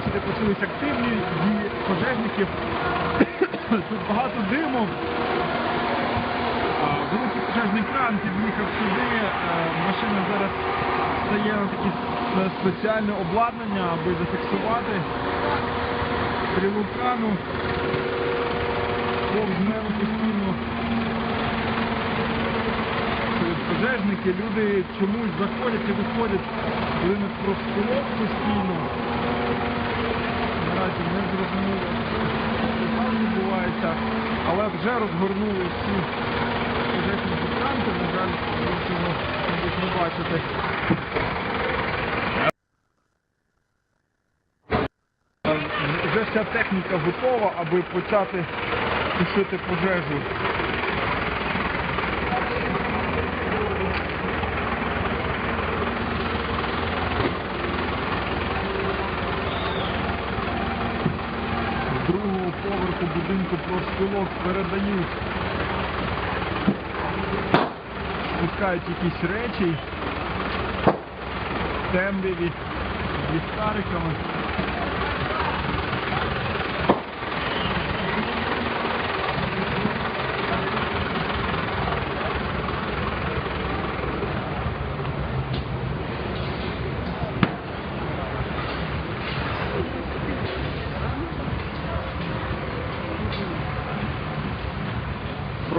бачите, почались активні дії пожежників. Тут багато диму. Великий пожежний кран під'їхав сюди. Е, Машина зараз стає на таке с- спеціальне обладнання, аби зафіксувати стрілу крану. Повз мене постійно пожежники, люди чомусь заходять і виходять в ринок профспілок постійно. Наразі не зрозуміло, що там відбувається, але вже розгорнули всі пожежні гідранти, на жаль, можемо не бачити. Вже вся техніка готова, аби почати тушити пожежу. Поверху будинку профспілок передають, спускають якісь речі в темряві з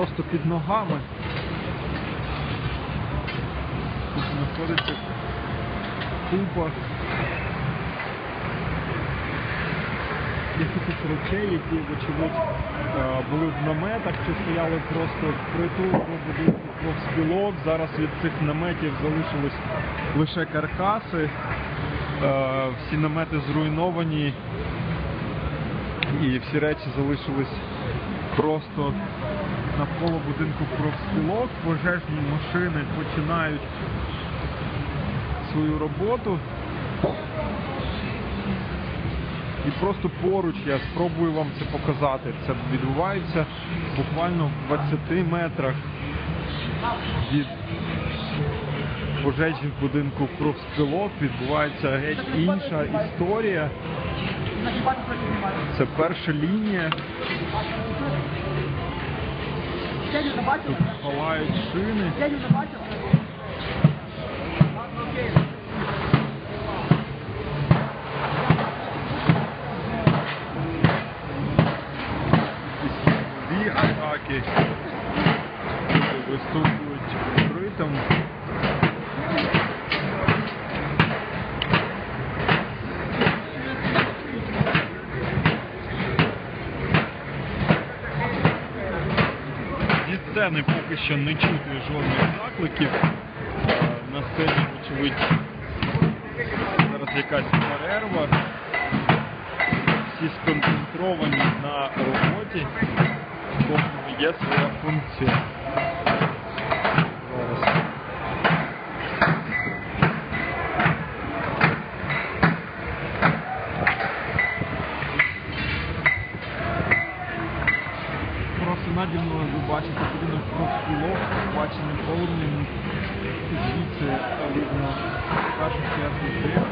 Просто під ногами. Тут знаходиться купа якихось речей, які, вочевидь, е, були в наметах чи стояли просто впритул будинку профспілок. Зараз від цих наметів залишились лише каркаси. Е, Всі намети зруйновані і всі речі залишились просто навколо будинку профспілок. Пожежні машини починають свою роботу. І просто поруч я спробую вам це показати. Це відбувається буквально в 20 метрах від пожежі в будинку профспілок. Відбувається геть інша історія. Це перша лінія. Тут палають шини. Дві атаки виступують ритм. Зі сцени поки що не чути жодних закликів. Е, На сцені, очевидь, зараз якась перерва. Всі сконцентровані на роботі. тому є своя функція. Зараз. Просто наді мною ви бачите будинок профспілок, бачений повним. Звідси видно в першу чергу дим.